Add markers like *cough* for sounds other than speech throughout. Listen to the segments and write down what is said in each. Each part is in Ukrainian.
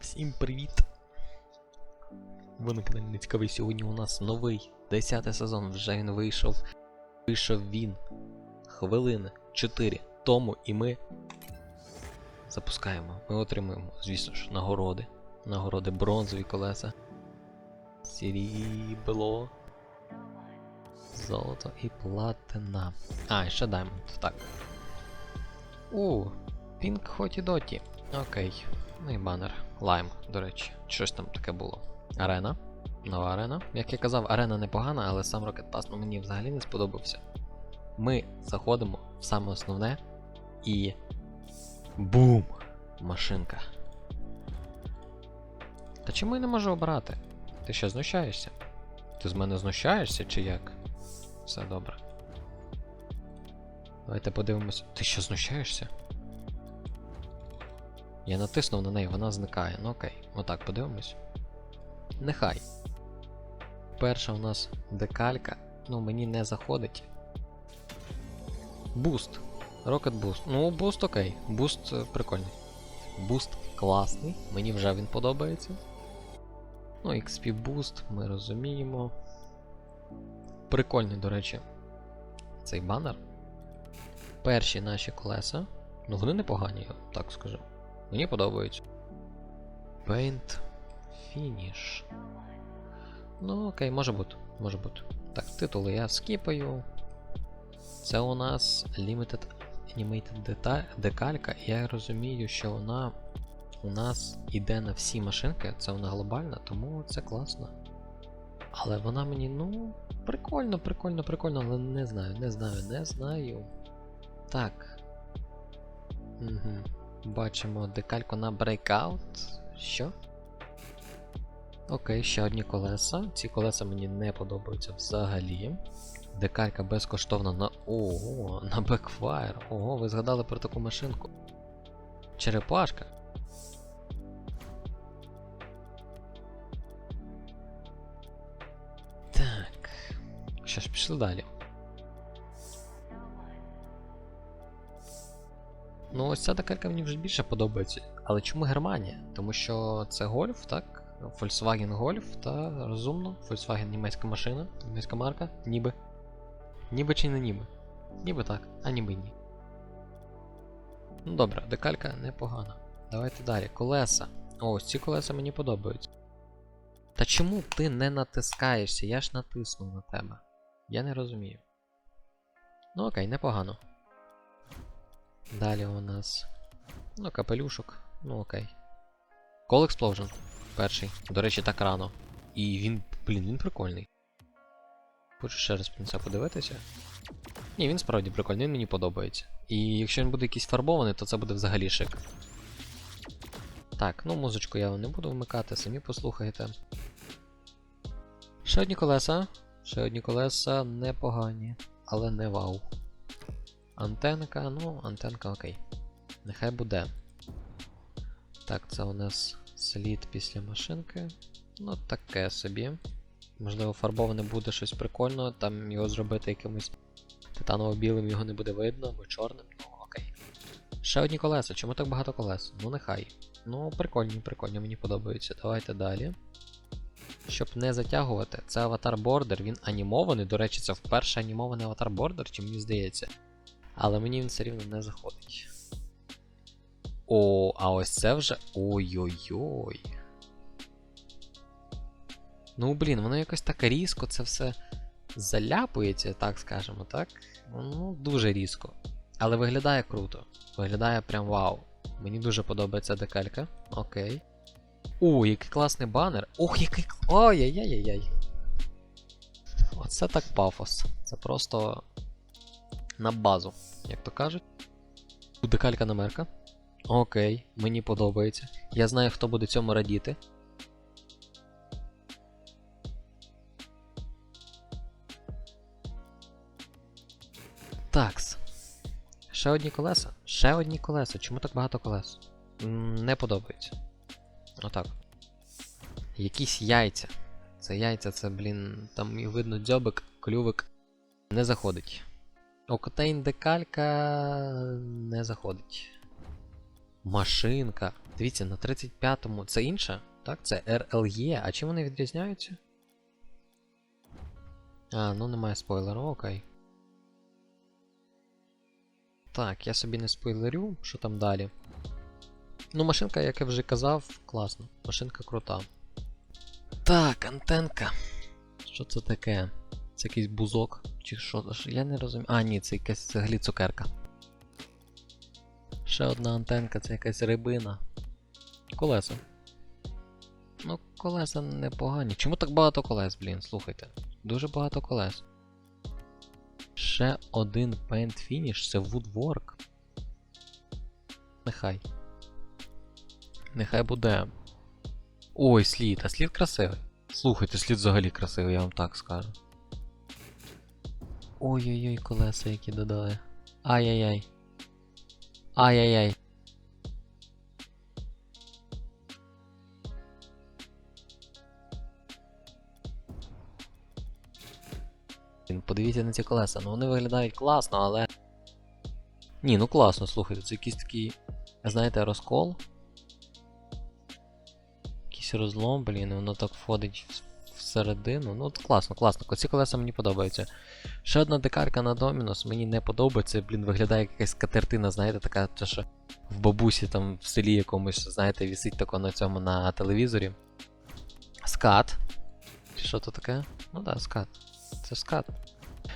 Всім привіт! Ви на каналі Нецікавий. Сьогодні у нас новий 10 сезон. Вже він вийшов. Вийшов він. Хвилини 4 тому, і ми запускаємо. Ми отримуємо, звісно ж, нагороди. Нагороди бронзові колеса. Срібло. Золото і платина. А, ще даймонд. Так. У, Пінк Хоті Доті. Окей. Ну і банер. Лайм, до речі. Щось там таке було. Арена. Нова арена. Як я казав, арена непогана, але сам Rocket Pass ну, мені взагалі не сподобався. Ми заходимо в саме основне і. Бум! Машинка. Та чому я не можу обрати? Ти що знущаєшся? Ти з мене знущаєшся чи як? Все добре. Давайте подивимось. Ти що знущаєшся? Я натиснув на неї, вона зникає. Ну окей, отак подивимось. Нехай. Перша у нас декалька. Ну, мені не заходить. Буст. Rocket Boost. Ну, буст окей. Буст е, прикольний. Буст класний, мені вже він подобається. Ну, XP Boost, ми розуміємо. Прикольний, до речі, цей банер. Перші наші колеса. Ну, вони непогані, я так скажу. Мені подобається. Paint Finish. Ну, окей, може бути. Може бути. Так, титули я скіпаю. Це у нас Limited Animated дета- декалька, я розумію, що вона у нас іде на всі машинки, це вона глобальна, тому це класно. Але вона мені, ну, прикольно, прикольно, прикольно, але не знаю, не знаю, не знаю. Так. Угу. Бачимо декальку на Breakout. Що? Окей, ще одні колеса. Ці колеса мені не подобаються взагалі. Декалька безкоштовна на. Ого, на Backfire. Ого, ви згадали про таку машинку. Черепашка. Так. Що ж, пішли далі. Ну, ось ця декалька мені вже більше подобається. Але чому Германія? Тому що це гольф, так? Volkswagen Golf та розумно. Volkswagen німецька машина, німецька марка, ніби. Ніби чи не ніби? Ніби так, а ніби ні. Ну добре, декалька непогана. Давайте далі. Колеса. О, ось ці колеса мені подобаються. Та чому ти не натискаєшся? Я ж натиснув на тебе. Я не розумію. Ну окей, непогано. Далі у нас. Ну, капелюшок. Ну окей. Call Explosion. Перший. До речі, так рано. І він, блін, він прикольний. Хочу ще раз про подивитися. Ні, він справді прикольний, він мені подобається. І якщо він буде якийсь фарбований, то це буде взагалі шик. Так, ну музичку я не буду вмикати, самі послухайте. Ще одні колеса. Ще одні колеса непогані, але не вау. Антенка, ну, антенка окей. Нехай буде. Так, це у нас слід після машинки. Ну, таке собі. Можливо, фарбоване буде щось прикольне, там його зробити якимось титаново-білим його не буде видно, або чорним, ну окей. Ще одні колеса, чому так багато колес? Ну нехай. Ну, прикольні, прикольні, мені подобаються. Давайте далі. Щоб не затягувати, це аватар Бордер, він анімований. До речі, це вперше анімований аватар Бордер, чи мені здається. Але мені він все рівно не заходить. О, а ось це вже. Ой-ой-ой. Ну, блін, воно якось так різко це все заляпується, так скажемо, так? Ну, дуже різко. Але виглядає круто. Виглядає прям вау. Мені дуже подобається декалька. Окей. О, який класний банер. Ох, який. Ой-яй-яй-яй. Оце так пафос. Це просто на базу, як то кажуть. Тут декалька намерка. Окей, мені подобається. Я знаю, хто буде цьому радіти. Такс. Ще одні колеса. Ще одні колеса. Чому так багато колес? Не подобається. Отак. Якісь яйця. Це яйця, це, блін, там і видно дзьобик, клювик. Не заходить. Октейн декалька не заходить. машинка. Дивіться, на 35-му. Це інша? Так, це RLE. А чим вони відрізняються? А, ну немає спойлеру, окей. Так, я собі не спойлерю, що там далі. Ну, машинка, як я вже казав, класна. Машинка крута. Так, антенка. Що це таке? Це якийсь бузок? Чи що? Що- Я не розумію. А, ні, це якась взагалі цукерка. Ще одна антенка, це якась рибина. Колеса. Ну, колеса непогані. Чому так багато колес, блін? Слухайте. Дуже багато колес. Ще один Paint Finish, це Woodwork. Нехай. Нехай буде. Ой, слід, а слід красивий. Слухайте, слід взагалі красивий, я вам так скажу. Ой-ой-ой, колеса, які додали. Ай-яй-яй. Ай-яй-яй. Подивіться на ці колеса. Ну вони виглядають класно, але. Ні, ну класно, слухайте, це якийсь такий. Знаєте, розкол. Якийсь розлом, блін, воно так входить всередину. Ну, от класно, класно. Ці колеса мені подобаються. Ще одна декарка на Домінус, мені не подобається, блін, виглядає якась катертина, знаєте, така, те, що в бабусі там в селі якомусь, знаєте, вісить тако на цьому на телевізорі. Скат. Що то таке? Ну да, скат. Це скат.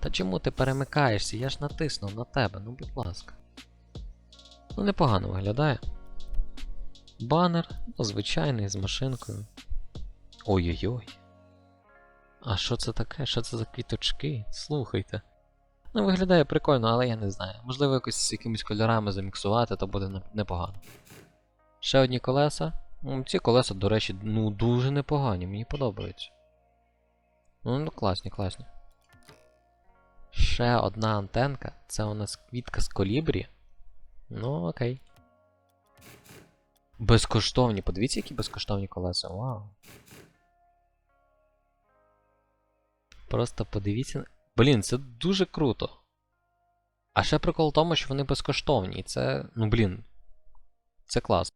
Та чому ти перемикаєшся? Я ж натиснув на тебе, ну будь ласка. Ну непогано виглядає. Банер, ну, звичайний, з машинкою. Ой-ой-ой. А що це таке? Що це за квіточки? Слухайте. Ну, виглядає прикольно, але я не знаю. Можливо, якось з якимись кольорами заміксувати, то буде непогано. Ще одні колеса. Ці колеса, до речі, ну дуже непогані, мені подобаються. Ну, ну класні, класні. Ще одна антенка. Це у нас квітка з колібрі. Ну, окей. Безкоштовні. Подивіться, які безкоштовні колеса. Вау. Просто подивіться. Блін, це дуже круто. А ще прикол в тому, що вони безкоштовні. І це. Ну блін. Це клас.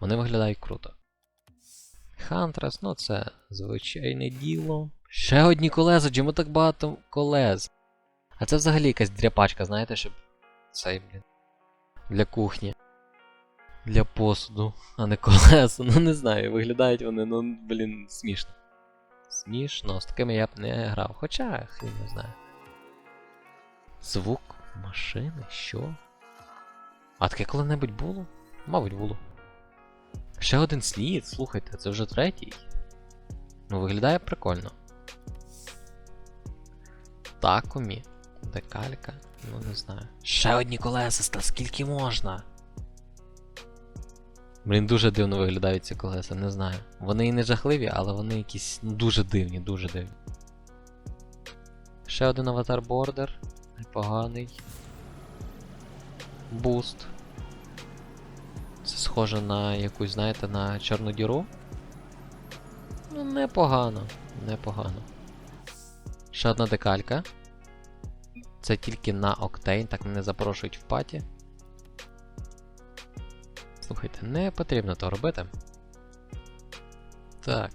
Вони виглядають круто. Хантрес, ну це звичайне діло. Ще одні колеса, чому так багато колес? А це взагалі якась дряпачка, знаєте, щоб. Цей, блін. Для кухні. Для посуду, а не колеса. *laughs* Ну не знаю, виглядають вони, ну, блін, смішно. Смішно, з такими я б не грав. Хоча, хрін не знаю. Звук машини, що? А таке коли-небудь було? Мабуть, було. Ще один слід, слухайте, це вже третій. Ну, виглядає прикольно. Такумі, декалька, ну не знаю. Ще одні колеса, скільки можна? Блін, дуже дивно виглядають ці колеса, не знаю. Вони і не жахливі, але вони якісь ну, дуже дивні, дуже дивні. Ще один аватар бордер. Непоганий. Буст. Це схоже на якусь, знаєте, на чорну діру. Ну, непогано, непогано. Ще одна декалька. Це тільки на Octane, так мене запрошують в паті. Слухайте, не потрібно то робити. Так.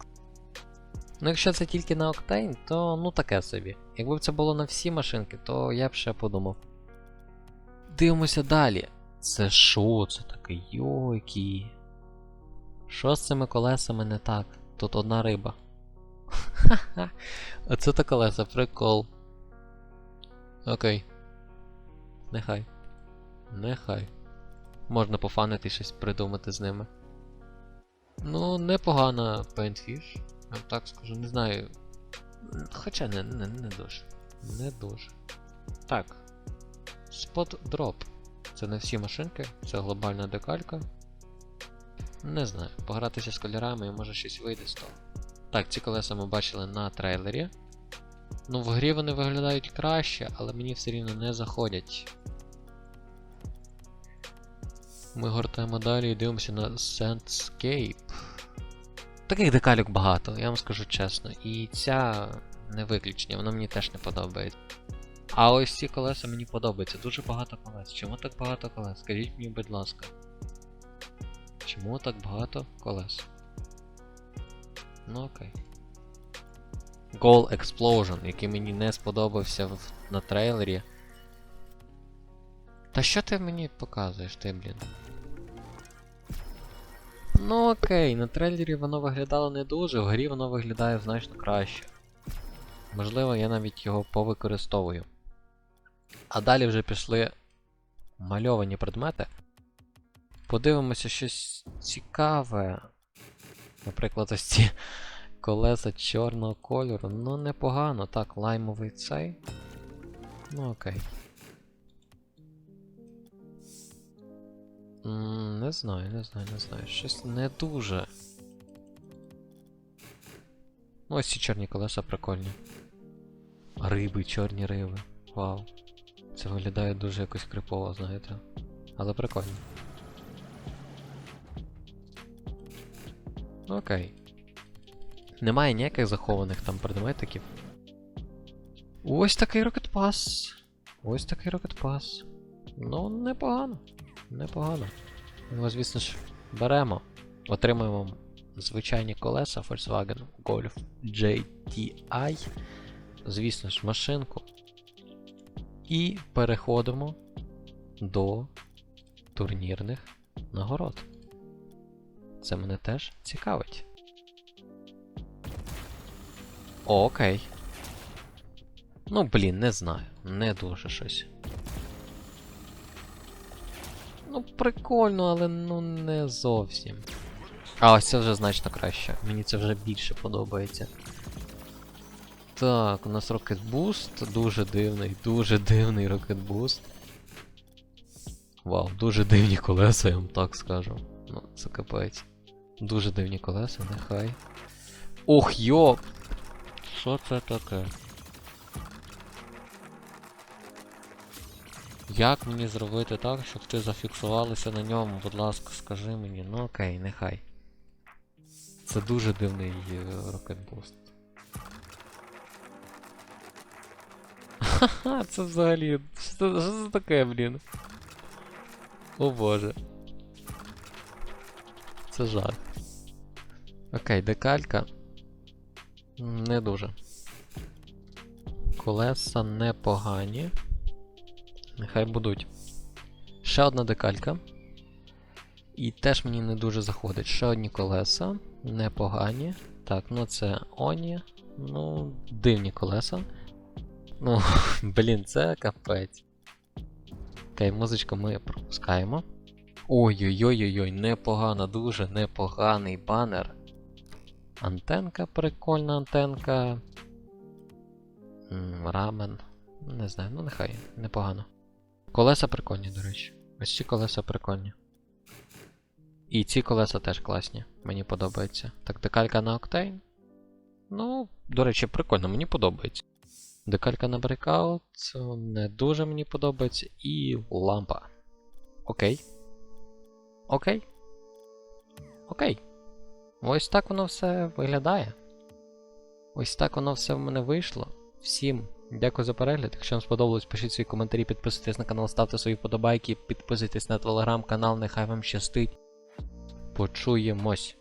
Ну, якщо це тільки на Octane, то ну таке собі. Якби це було на всі машинки, то я б ще подумав. Дивимося далі. Це що це таке? Йойки. Що з цими колесами не так? Тут одна риба. Ха-ха. Оце то колеса, прикол. Окей. Нехай. Нехай. Можна пофанити щось придумати з ними. Ну, непогана Paintfish. Я так скажу, не знаю. Хоча не, не, не дуже. Не дуже. Так. Spot Drop. Це не всі машинки, це глобальна декалька. Не знаю, погратися з кольорами і може щось вийде з того. Так, ці колеса ми бачили на трейлері. Ну, в грі вони виглядають краще, але мені все рівно не заходять. Ми гортаємо далі і дивимося на Sandscape. Таких декалюк багато, я вам скажу чесно. І ця не виключення, вона мені теж не подобається. А ось ці колеса мені подобаються. Дуже багато колес. Чому так багато колес? Скажіть мені, будь ласка. Чому так багато колес? Ну окей. Goal Explosion, який мені не сподобався в, на трейлері. Та що ти мені показуєш, ти, блін? Ну окей, на трейлері воно виглядало не дуже, в грі воно виглядає значно краще. Можливо, я навіть його повикористовую. А далі вже пішли мальовані предмети. Подивимося щось цікаве. Наприклад, ось ці колеса чорного кольору. Ну, непогано. Так, лаймовий цей. Ну окей. Не знаю, не знаю, не знаю. Щось не дуже. Ну, ось ці чорні колеса прикольні. Риби, чорні риби. Вау. Це виглядає дуже якось крипово, знаєте. Але прикольно. Окей. Немає ніяких захованих там предметиків. Ось такий Pass. Ось такий Pass. Ну, непогано. Непогано. Його, звісно ж, беремо. Отримуємо звичайні колеса Volkswagen Golf GTI. Звісно ж, машинку. І переходимо до турнірних нагород. Це мене теж цікавить. Окей. Ну, блін, не знаю. Не дуже щось. Ну, прикольно, але ну не зовсім. А ось це вже значно краще. Мені це вже більше подобається. Так, у нас Rocket Boost. Дуже дивний, дуже дивний Rocket Boost. Вау, дуже дивні колеса, я вам так скажу. Ну, це капець. Дуже дивні колеса, нехай. Ох, йоп! Що це таке? Як мені зробити так, щоб ти зафіксувалися на ньому, будь ласка, скажи мені. Ну окей, нехай. Це дуже дивний е, Boost. Ха-ха, це взагалі. Що що це таке, блін? О боже. Це жарт. Окей, декалька. Не дуже. Колеса непогані. Нехай будуть. Ще одна декалька. І теж мені не дуже заходить. Ще одні колеса. Непогані. Так, ну це Оні. Ну, дивні колеса. Ну, *laughs* блін, це капець. Окей, музичку ми пропускаємо. Ой-ой-ой-ой, непогано, дуже непоганий банер. Антенка, прикольна антенка. Рамен. Не знаю, ну нехай, непогано. Колеса прикольні, до речі. Ось ці колеса прикольні. І ці колеса теж класні. Мені подобається. Так, декалька на Octane. Ну, до речі, прикольно, мені подобається. Декалька на Breakout не дуже мені подобається. І лампа. Окей. Окей. Окей. Ось так воно все виглядає. Ось так воно все в мене вийшло. Всім дякую за перегляд. Якщо вам сподобалось, пишіть свої коментарі, підписуйтесь на канал, ставте свої подобайки, підписуйтесь на телеграм-канал, нехай вам щастить. Почуємось.